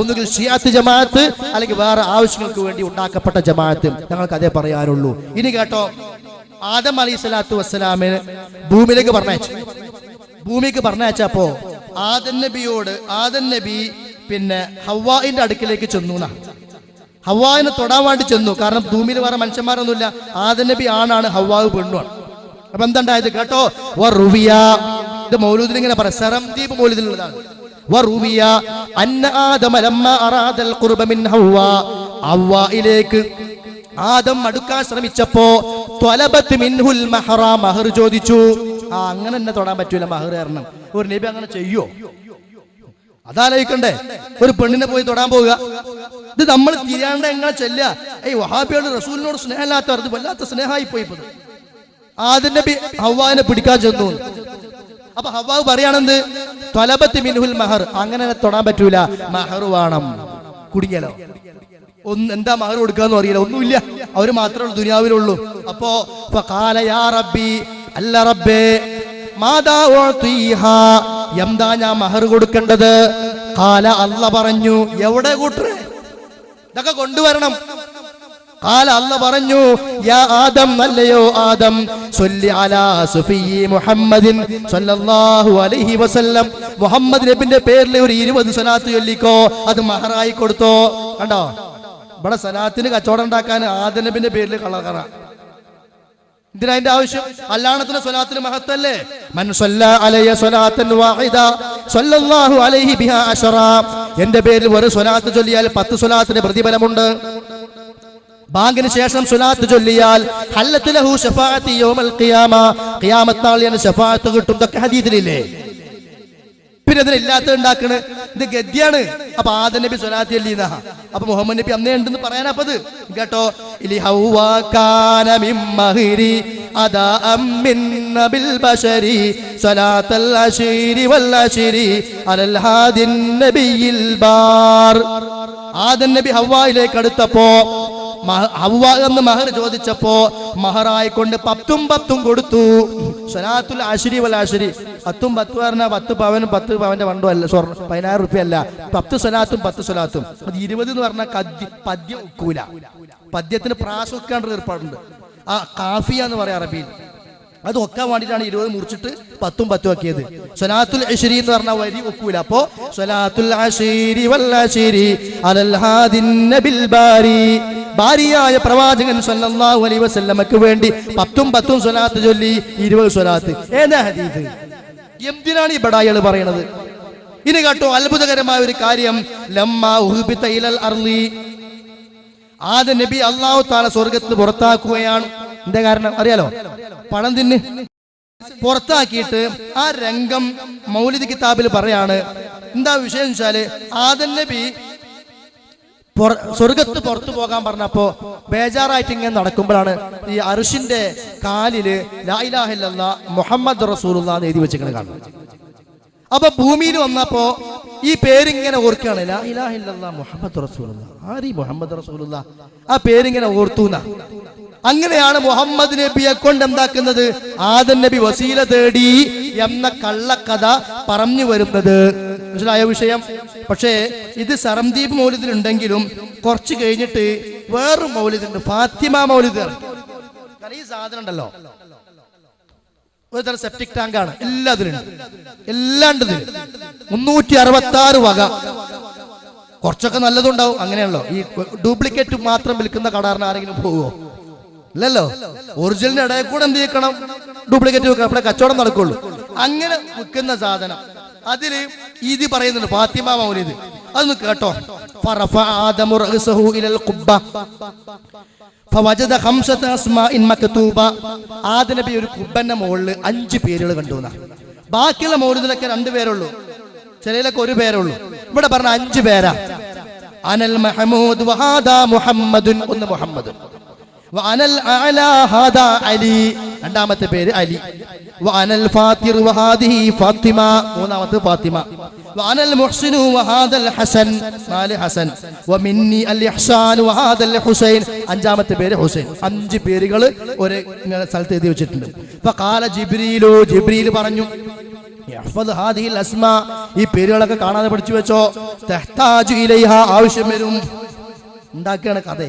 Speaker 1: ഒന്നുകിൽ ഷിയാത്ത് ജമാഅത്ത് അല്ലെങ്കിൽ വേറെ ആവശ്യങ്ങൾക്ക് വേണ്ടി ഉണ്ടാക്കപ്പെട്ട ജമാഅത്ത്. ഞങ്ങൾക്ക് അതേ പറയാനുള്ളൂ. ഇനി കേട്ടോ ആദം അലൈഹി സ്വലാത്തു വസ്സലാമിന് ഭൂമിയിലേക്ക് പറഞ്ഞയച്ചു. ഭൂമിക്ക് പറഞ്ഞയച്ചപ്പോ ആദൻ നബിയോട് ആദൻ നബി പിന്നെ ഹവായിന്റെ അടുക്കിലേക്ക് ചെന്നു എന്നാ ഹവാവിനെ തൊടാൻ വേണ്ടി ചെന്നു. കാരണം ഭൂമിയിൽ വേറെ മനുഷ്യന്മാരൊന്നുമില്ല. ആദ നബി ആണാണ് ഹവാവ് പെണ്ണുമാണ് അപ്പൊ എന്തുണ്ടായത് കേട്ടോ? വറുവിയ. ഇത് മൗലൂദിൽ ഇങ്ങനെ പറയാം. സറംദീപ് അന്ന ലമ്മ ഖുർബ മിൻ ഹവ്വ. ആദം അടുക്കാൻ ശ്രമിച്ചപ്പോ ത്വലബത്ത് മിൻഹുൽ മഹറ മഹർ ചോദിച്ചു. ആ അങ്ങനെ തന്നെ തൊടാൻ പറ്റൂല മഹർ കാരണം. ഒരു നബി അങ്ങനെ ചെയ്യോ? അതാലോചിക്കണ്ടേ? ഒരു പെണ്ണിനെ പോയി തൊടാൻ പോവുക. ഇത് നമ്മൾ തിരിയാണ്ട് എങ്ങനെ ചെല്ലുക. ഏയ് വഹാബിയോട് റസൂലിനോട് സ്നേഹമില്ലാത്തവർ ഇത് വല്ലാത്ത സ്നേഹമായി പോയി ഇപ്പൊ ആദ്യ നബി ഹവാനെ പിടിക്കാൻ ചെന്നു. അപ്പൊ ഹവാവ് പറയാണെന്ത്? തൊലബത്ത് മിൻഹുൽ മഹർ. അങ്ങനെ തൊടാൻ പറ്റൂല. മഹർ വേണം. കുടുങ്ങിയല്ലോ ഒന്ന് എന്താ മഹർ കൊടുക്കാന്ന് അറിയില്ല. ഒന്നുമില്ല. അവർ മാത്രമേ ദുനിയാവിലുള്ളൂ. അപ്പോ ഫഖാല യാ റബ്ബി അല്ല റബ്ബേ മാതാ? എന്താ ഞാൻ മഹർ കൊടുക്കേണ്ടത്? കാല അല്ല പറഞ്ഞു. എവിടെ കൂട്ടരെ? ഇതൊക്കെ കൊണ്ടുവരണം. പറഞ്ഞു യാ ആദം ആദം അലാ മുഹമ്മദിൻ അലൈഹി വസല്ലം. മുഹമ്മദ് നബിന്റെ പേരിൽ ഒരു ഇരുപത് സലാത്ത് ചൊല്ലിക്കോ അത് മഹറായി കൊടുത്തോ. കണ്ടോ? ഇവിടെ സലാത്തിന് കച്ചവടം ഉണ്ടാക്കാൻ ആദം നബിന്റെ പേരിൽ കളറ. എന്തിനാ അതിന്റെ ആവശ്യം? അല്ലാണത്തിന് സ്വലാത്തിന് മഹത്തല്ലേ? എന്റെ പേരിൽ ഒരു സ്വലാത്ത് ചൊല്ലിയാൽ പത്ത് സ്വലാത്തിന് പ്രതിഫലമുണ്ട്. ബാങ്കിന് ശേഷം സ്വലാത്ത് ചൊല്ലിയാൽ ഹല്ലത്തിലഹു ശഫാഅത്തി യൗമൽ ഖിയാമ. ഖിയാമത്ത് നാളിന് ഷഫാഅത്ത് കിട്ടും ഇതൊക്കെ ഹദീസിലില്ലേ പിന്നെ അതിനില്ലാത്ത ഉണ്ടാക്കണ്. ഇത് ഗദ്യാണ്. അപ്പൊ ആദ നബി സ്വലാത്തി അല്ലീന അപ്പൊ മുഹമ്മദ് നബി അന്നേ ഉണ്ടെന്ന് പറയാനപ്പത് കേട്ടോ? ഇലി ഹൗവ കാന മിൻ മഹരി അദാ അമ്മിൻ നബിൽ ബശരി സ്വലാത്തൽ അശീരി വൽ അശീരി അലൽ ഹാദിൻ നബിയിൽ ബാർ. ആദം നബി ഹവ്വായിലേക്ക് അടുത്തപ്പോ ഹവ്വ എന്ന് മഹർ ചോദിച്ചപ്പോ മഹറായി കൊണ്ട് പത്തും പത്തും കൊടുത്തു. സ്വലാത്തുൽ ആശുരി വൽ പത്തും പത്ത് പറഞ്ഞാൽ പത്ത് പവനും പത്ത് പവന്റെ വണ്ടും അല്ല സ്വർണം പതിനായിരം റുപ്യ അല്ല. പത്ത് സ്വലാത്തും പത്ത് സ്വലാത്തും അത് ഇരുപത് എന്ന് പറഞ്ഞാൽ കദ്യ പദ്യം ഒക്കൂല. പദ്യത്തിന് പ്രാസം വെക്കാണ്ട് ഏർപ്പാടുണ്ട്. ആ കാഫിയ എന്ന് പറയാം അറബിയിൽ. അത് ഒക്കാൻ വേണ്ടിയിട്ടാണ് ഇരുപത് മുറിച്ചിട്ട് പത്തും പത്തും ആക്കിയത്. സ്വലാത്തുൽ അശ്രി എന്ന് പറഞ്ഞ വരി ഒക്കൂല. അപ്പോ സ്വലാത്തുൽ അശ്രി വല്ലാശ്ശേരി അലൽ ഹാദിൻ നബിൽ ബാരി. ഭാര്യയായ പ്രവാചകൻ സല്ലല്ലാഹു അലൈഹി വസല്ലമക്ക് വേണ്ടി പത്തും പത്തും സ്വലാത്ത് ചൊല്ലി ഇരുപത് സ്വലാത്ത്. ഏതാ ഹദീസ്? എന്തിനാണ് ഈ ബടായികൾ പറയണത്? ഇനി കേട്ടോ അത്ഭുതകരമായ ഒരു കാര്യം. ആദ്യ നബി അള്ളാഹു താല സ്വർഗത്തിൽ പുറത്താക്കുകയാണ്. എന്താ കാരണം? അറിയാലോ? പണം തിന്ന് പുറത്താക്കിയിട്ട് ആ രംഗം മൗലിദ് കിതാബിൽ പറയാണ്. എന്താ വിഷയം വെച്ചാൽ ആദൻ നബി സ്വർഗത്ത് പുറത്തു പോകാൻ പറഞ്ഞപ്പോ ബേജാറായിട്ട് ഇങ്ങനെ നടക്കുമ്പോഴാണ് ഈ അറുഷിന്റെ കാലിൽ ലായിലാഹില്ല മുഹമ്മദ് റസൂലുള്ള എഴുതി വെച്ചിങ്ങനെ കാണുന്നത്. അപ്പൊ ഭൂമിയിൽ വന്നപ്പോ ഈ പേരിങ്ങനെ ഓർക്കുകയാണ് ലാ ഇലാഹ മുഹമ്മദ് റസൂലുള്ള. ആരി മുഹമ്മദ് റസൂലുള്ള? ആ പേരിങ്ങനെ ഓർത്തുന്ന അങ്ങനെയാണ് മുഹമ്മദ് നബിയെ കൊണ്ട് എന്താക്കുന്നത്? ആദൻ നബി വസീല തേടി എന്ന കള്ളക്കഥ പറഞ്ഞു വരുന്നത്. മനസ്സിലായ വിഷയം? പക്ഷേ ഇത് സറംദീപ് മൗലിദിലുണ്ടെങ്കിലും കുറച്ച് കഴിഞ്ഞിട്ട് വേറൊരു മൗലിദുണ്ട് ഫാത്തിമ മൗലിദ്. ഈ സാധനം ഉണ്ടല്ലോ. സെപ്റ്റിക് ടാങ്ക് ആണ്. എല്ലാത്തിലുണ്ട് എല്ലാം ഉണ്ട്. മുന്നൂറ്റി അറുപത്തി ആറ് വക. കുറച്ചൊക്കെ നല്ലതുണ്ടാവും. അങ്ങനെയാണല്ലോ. ഈ ഡ്യൂപ്ലിക്കേറ്റ് മാത്രം വിൽക്കുന്ന കടാറിന് ആരെങ്കിലും പോവോ? ഇല്ലല്ലോ. ഒറിജിനലിന്റെ ഇടയിൽ കൂടെ എന്ത് ചെയ്യണം ഡ്യൂപ്ലിക്കേറ്റ് വെക്കണം. അവിടെ കച്ചവടം നടക്കുള്ളൂ. അങ്ങനെ വിൽക്കുന്ന സാധനം. അതിൽ ഇത് പറയുന്നുണ്ട് ഫാത്തിമ മൗലിദ്. അതൊന്ന് കേട്ടോ. ഫറഫ ആദമു ഖുബ്ബ. ഫവജദ ഖംസത അസ്മാഇൻ മക്തൂബ. ആദ്യ നബി ഒരു കുബ്ബന്റെ മുകളിൽ അഞ്ച് പേരുകൾ കണ്ടു. ബാക്കിയുള്ള മൗലിദിലൊക്കെ രണ്ട് പേരുള്ളൂ. ചിലയിലൊക്കെ ഒരു പേരുള്ളൂ. ഇവിടെ പറഞ്ഞ അഞ്ച് പേരാ. അനൽ മഹമൂദ് മുഹമ്മദുൻ ഒന്ന് മുഹമ്മദ്. വഅനൽ അഅലാ ഹാദാ അലി. രണ്ടാമത്തെ പേര് അലി. വഅനൽ ഫാത്തിർ വഹാദിഹി ഫാത്തിമ. മൂന്നാമത്തെ ഫാത്തിമ. വഅനൽ മുഹ്സിനു വഹാദൽ ഹസൻ. നാല് ഹസൻ. വമിന്നി അൽ ഇഹ്സാൻ വഹാദൽ ഹുസൈൻ. അഞ്ചാമത്തെ പേര് ഹുസൈൻ. അഞ്ച് പേരുകൾ ഒരു സ്ഥലത്ത് എഴുതി വെച്ചിട്ടുണ്ട്. ഫഖാല ജിബ്രീലു. ജിബ്രീൽ പറഞ്ഞു ഈ പേരുകളൊക്കെ കാണാതെ പഠിച്ചു വെച്ചോ. ആവശ്യം വരും. ഉണ്ടാക്കുകയാണ് കഥ.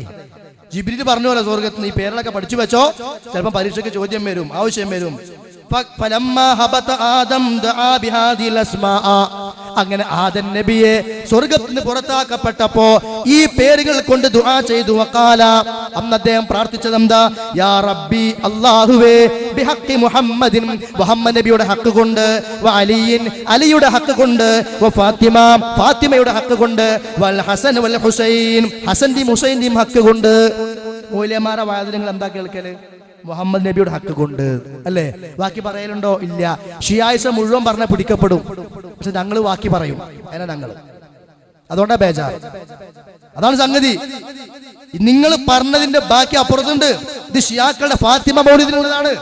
Speaker 1: ജിബ്രീൽ പറഞ്ഞ പോലെ സ്വർഗത്ത് നീ പേരിലൊക്കെ പഠിച്ചു വെച്ചോ ചിലപ്പോൾ പരീക്ഷയ്ക്ക് ചോദ്യം വരും ആവശ്യം വരും ഫലമ്മ ഹബത ആദം ദആ ബിഹാദിൽ അസ്മാഅ. അങ്ങനെ ആദൻ നബിയെ സ്വർഗത്തിന് പുറത്താക്കപ്പെട്ടപ്പോ ഈ പേരുകൾ കൊണ്ട് ദുആ ചെയ്തു. വക്കാല അന്ന് അദ്ദേഹം പ്രാർത്ഥിച്ചത് എന്താ? യാ റബ്ബി അല്ലാഹുവേ ബിഹഖി മുഹമ്മദിൻ മുഹമ്മദ് നബിയുടെ ഹക്ക് കൊണ്ട് അലിയിൻ അലിയുടെ ഹക്ക് കൊണ്ട് ഫാത്തിമ ഫാത്തിമയുടെ ഹക്ക് കൊണ്ട് വൽ ഹസൻ വൽ ഹുസൈൻ ഹസന്റെയും ഹുസൈന്റെയും ഹക്ക് കൊണ്ട്. മൂല്യമാരെ വാദനങ്ങൾ എന്താ കേൾക്കൽ? മുഹമ്മദ് നബിയുടെ ഹക്ക് കൊണ്ട്. അല്ലേ? ബാക്കി പറയലുണ്ടോ? ഇല്ല. ഷിയായിസ മുഴുവൻ പറഞ്ഞ പിടിക്കപ്പെടും. പക്ഷെ ഞങ്ങൾ ബാക്കി പറയും. അതിനാ ഞങ്ങൾ അതുകൊണ്ടാ ബേജാർ അതാണ് സംഗതി. നിങ്ങൾ പറഞ്ഞതിന്റെ ബാക്കി അപ്പുറത്തുണ്ട്. ഇത് ഷിയാക്കളുടെ ഫാത്തിമ മൗലൂദിനുള്ളതാണ്.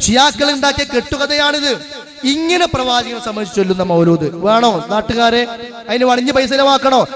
Speaker 1: ഷിയാക്കൾ ഉണ്ടാക്കിയ കെട്ടുകഥയാണിത്. ഇങ്ങനെ പ്രവാചകനെ സംബന്ധിച്ച് ചൊല്ലുന്ന മൗലൂദ്. വേണോ നാട്ടുകാരെ? അതിന് വണിഞ്ഞ് പൈസ ചെലവാക്കണോ?